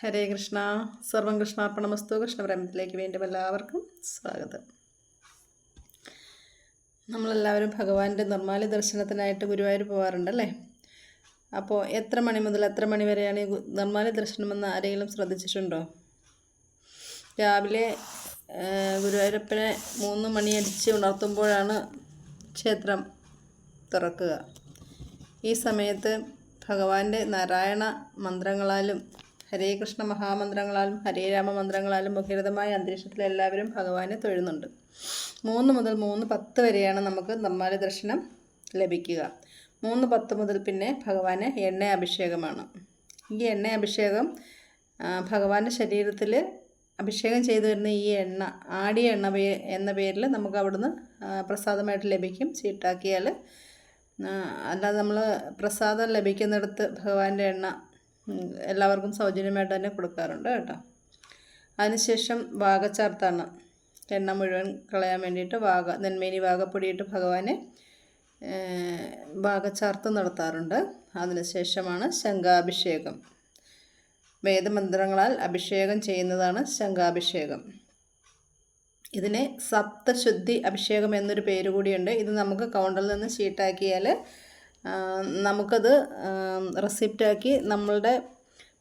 ഹരേ കൃഷ്ണ. സർവം കൃഷ്ണാർപ്പണമസ്തു. കൃഷ്ണപ്രേമത്തിലേക്ക് വീണ്ടും എല്ലാവർക്കും സ്വാഗതം. നമ്മളെല്ലാവരും ഭഗവാന്റെ നിർമ്മാല്യ ദർശനത്തിനായിട്ട് ഗുരുവായൂർ പോകാറുണ്ടല്ലേ അപ്പോൾ എത്ര മണി മുതൽ എത്ര മണി വരെയാണ് ഈ ദർശനം ദർശനമെന്ന് ആരെങ്കിലും ശ്രദ്ധിച്ചിട്ടുണ്ടോ? രാവിലെ ഗുരുവായൂരപ്പനെ മൂന്ന് മണി അടിച്ച് ഉണർത്തുമ്പോഴാണ് ക്ഷേത്രം തുറക്കുക. ഈ സമയത്ത് ഭഗവാന്റെ നാരായണ മന്ത്രങ്ങളാലും ഹരേ കൃഷ്ണ മഹാമന്ത്രങ്ങളാലും ഹരേ രാമ മന്ത്രങ്ങളാലും മുഖരിതമായ അന്തരീക്ഷത്തിൽ എല്ലാവരും ഭഗവാനെ തൊഴുന്നുണ്ട്. മൂന്ന് മുതൽ മൂന്ന് പത്ത് വരെയാണ് നമുക്ക് നിർമ്മാല ദർശനം ലഭിക്കുക. മൂന്ന് പത്ത് മുതൽ പിന്നെ ഭഗവാന് എണ്ണ അഭിഷേകമാണ്. ഈ എണ്ണ അഭിഷേകം ഭഗവാന്റെ ശരീരത്തിൽ അഭിഷേകം ചെയ്തു വരുന്ന ഈ എണ്ണ ആടിയ എണ്ണ എന്ന പേരിൽ നമുക്ക് അവിടുന്ന് പ്രസാദമായിട്ട് ലഭിക്കും. ചീട്ടാക്കിയാൽ അല്ലാതെ നമ്മൾ പ്രസാദം ലഭിക്കുന്നിടത്ത് ഭഗവാന്റെ എണ്ണ എല്ലാവർക്കും സൗജന്യമായിട്ട് തന്നെ കൊടുക്കാറുണ്ട് കേട്ടോ. അതിനുശേഷം വാഗച്ചാർത്താണ് എണ്ണ മുഴുവൻ കളയാൻ വേണ്ടിയിട്ട് വാഗ നെന്മേനി വാഗപ്പൊടിയിട്ട് ഭഗവാനെ ഏഹ്, വാഗച്ചാർത്ത് നടത്താറുണ്ട്. അതിനുശേഷമാണ് ശംഖാഭിഷേകം. വേദമന്ത്രങ്ങളാൽ അഭിഷേകം ചെയ്യുന്നതാണ് ശംഖാഭിഷേകം. ഇതിനെ സപ്തശുദ്ധി അഭിഷേകം എന്നൊരു പേര് കൂടിയുണ്ട്. ഇത് നമുക്ക് കൗണ്ടറിൽ നിന്ന് ഷീട്ടാക്കിയാൽ നമുക്കത് റെസിപ്റ്റാക്കി നമ്മളുടെ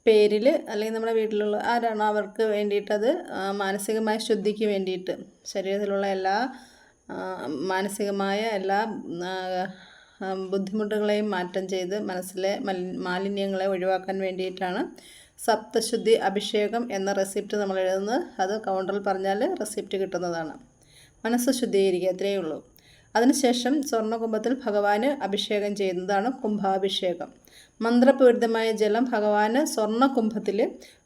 പേരിൽ അല്ലെങ്കിൽ നമ്മുടെ വീട്ടിലുള്ള ആരാണോ അവർക്ക് വേണ്ടിയിട്ടത് മാനസികമായ ശുദ്ധിക്ക് വേണ്ടിയിട്ട് ശരീരത്തിലുള്ള എല്ലാ മാനസികമായ എല്ലാ ബുദ്ധിമുട്ടുകളെയും മാറ്റം ചെയ്ത് മനസ്സിലെ മാലിന്യങ്ങളെ ഒഴിവാക്കാൻ വേണ്ടിയിട്ടാണ് സപ്തശുദ്ധി അഭിഷേകം എന്ന റെസിപ്റ്റ് നമ്മൾ എഴുതുന്നത് അത് കൗണ്ടറിൽ പറഞ്ഞാൽ റെസിപ്റ്റ് കിട്ടുന്നതാണ്. മനസ്സ് ശുദ്ധീകരിക്കുക അത്രയേ ഉള്ളൂ. അതിനുശേഷം സ്വർണകുംഭത്തിൽ ഭഗവാന് അഭിഷേകം ചെയ്യുന്നതാണ് കുംഭാഭിഷേകം. മന്ത്രപൂരിതമായ ജലം ഭഗവാന് സ്വർണകുംഭത്തിൽ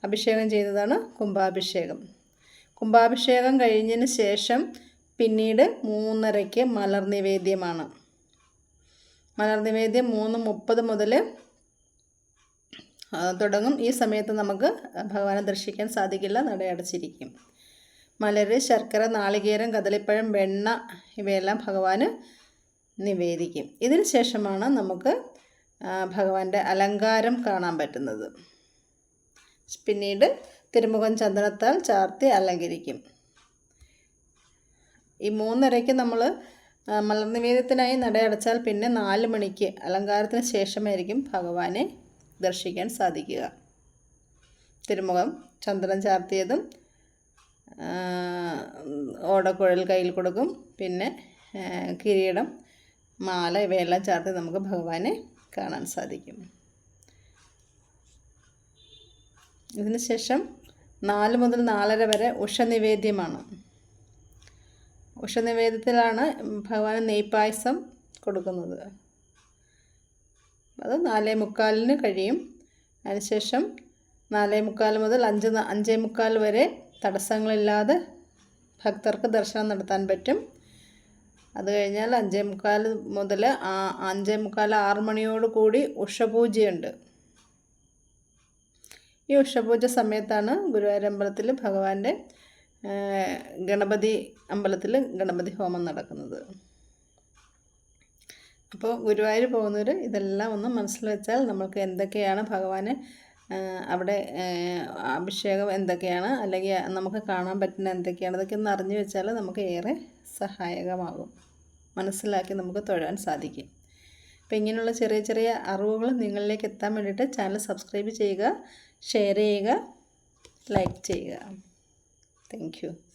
അഭിഷേകം ചെയ്യുന്നതാണ് കുംഭാഭിഷേകം. കുംഭാഭിഷേകം കഴിഞ്ഞതിന് ശേഷം പിന്നീട് മൂന്നരയ്ക്ക് മലർ നിവേദ്യമാണ്. മലർ നിവേദ്യം മൂന്ന് മുപ്പത് മുതൽ തുടങ്ങും. ഈ സമയത്ത് നമുക്ക് ഭഗവാനെ ദർശിക്കാൻ സാധിക്കില്ല നടയടച്ചിരിക്കും. മലര് ശർക്കര നാളികേരം കദളിപ്പഴം വെണ്ണ ഇവയെല്ലാം ഭഗവാന് നിവേദിക്കും. ഇതിന് ശേഷമാണ് നമുക്ക് ഭഗവാന്റെ അലങ്കാരം കാണാൻ പറ്റുന്നത്. പിന്നീട് തിരുമുഖം ചന്ദനത്താൽ ചാർത്തി അലങ്കരിക്കും. ഈ മൂന്നരയ്ക്ക് നമ്മൾ മലർനിവേദ്യത്തിനായി നടയടച്ചാൽ പിന്നെ നാല് മണിക്ക് അലങ്കാരത്തിന് ശേഷമായിരിക്കും ഭഗവാനെ ദർശിക്കാൻ സാധിക്കുക. തിരുമുഖം ചന്ദനം ചാർത്തിയതും ഓടക്കുഴൽ കയ്യിൽ കൊടുക്കും. പിന്നെ കിരീടം മാല ഇവയെല്ലാം ചാർത്തി നമുക്ക് ഭഗവാനെ കാണാൻ സാധിക്കും. ഇതിന് ശേഷം നാല് മുതൽ നാലര വരെ ഉഷനിവേദ്യമാണ്. ഉഷനിവേദ്യത്തിലാണ് ഭഗവാന് നെയ്പായസം കൊടുക്കുന്നത്. അത് നാലേ മുക്കാലിന് കഴിയും. അതിനുശേഷം നാലേ മുക്കാൽ മുതൽ അഞ്ച് അഞ്ചേ മുക്കാൽ വരെ തടസ്സങ്ങളില്ലാതെ ഭക്തർക്ക് ദർശനം നടത്താൻ പറ്റും. അത് കഴിഞ്ഞാൽ അഞ്ചേ മുക്കാൽ മുതൽ അഞ്ചേ മുക്കാൽ ആറ് മണിയോട് കൂടി ഉഷപൂജയുണ്ട്. ഈ ഉഷപൂജ സമയത്താണ് ഗുരുവായൂർ അമ്പലത്തിൽ ഭഗവാന്റെ ഗണപതി അമ്പലത്തിൽ ഗണപതി ഹോമം നടക്കുന്നത്. അപ്പോൾ ഗുരുവായൂർ പോകുന്നവർ ഇതെല്ലാം ഒന്ന് മനസ്സിൽ വെച്ചാൽ നമ്മൾക്ക് എന്തൊക്കെയാണ് ഭഗവാന് അവിടെ അഭിഷേകം എന്തൊക്കെയാണ്? അല്ലെങ്കിൽ നമുക്ക് കാണാൻ പറ്റുന്ന എന്തൊക്കെയാണ്? ഇതൊക്കെ ഒന്ന് അറിഞ്ഞു വെച്ചാൽ നമുക്ക് ഏറെ സഹായകമാകും. മനസ്സിലാക്കി നമുക്ക് തൊഴാൻ സാധിക്കും. അപ്പോൾ ഇങ്ങനെയുള്ള ചെറിയ ചെറിയ അറിവുകൾ നിങ്ങളിലേക്ക് എത്താൻ വേണ്ടിയിട്ട് ചാനൽ സബ്സ്ക്രൈബ് ചെയ്യുക ഷെയർ ചെയ്യുക ലൈക്ക് ചെയ്യുക. താങ്ക്